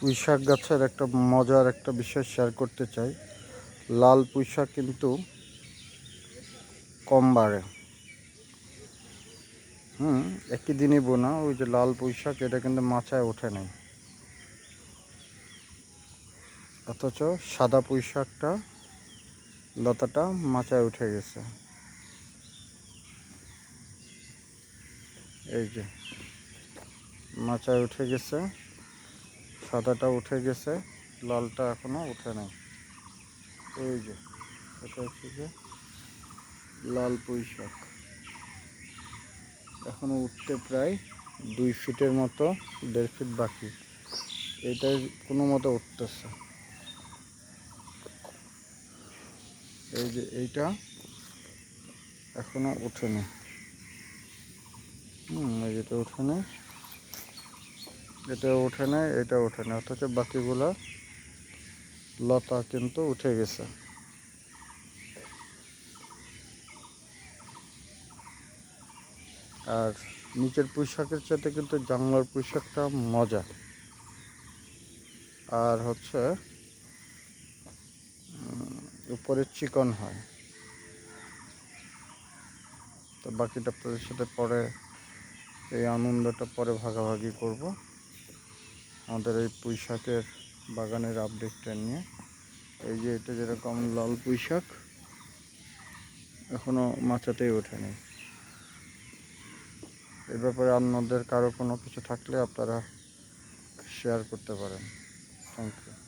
পুঁই শাক গাছের একটা মজার একটা বিষয় শেয়ার করতে চাই। লাল পুঁই শাক কিন্তু কম বাড়ে। হুম, একই দিনই বোনা, ওই যে লাল পুঁই শাক, এটা কিন্তু মাচায় ওঠে নাই। অথচ সাদা পুঁই শাকটা, লতাটা মাচায় উঠে গেছে। এই যে মাচায় উঠে গেছে। সাদাটা উঠে গেছে, লালটা এখনও উঠে নাই। এই যে, এটা হচ্ছে যে লাল পুঁই এখনও উঠতে প্রায় দুই ফিটের মতো, দেড় ফিট বাকি। এটাই কোনো মতো উঠতেছে। এই যে এইটা এখনও উঠেনি হুম, এই যেটা উঠেনি এটা ওঠে না এটা ওঠে না অথচ বাকিগুলো লতা কিন্তু উঠে গেছে। আর নিচের পুঁইশাকের চাইতে কিন্তু জাংলার পুঁইশাকটা মজা আর হচ্ছে উপরে চিকন হয়। তো বাকিটা আপনাদের সাথে পরে এই আনন্দটা পরে ভাগাভাগি করব। আমাদের এই পুঁই শাকের বাগানের আপডেটটা নিয়ে। এই যে এটা যেরকম লাল পুঁই শাক এখনও মাচাতেই ওঠেনি। এ ব্যাপারে আপনাদের কারও কোনো কিছু থাকলে আপনারা শেয়ার করতে পারেন। Thank you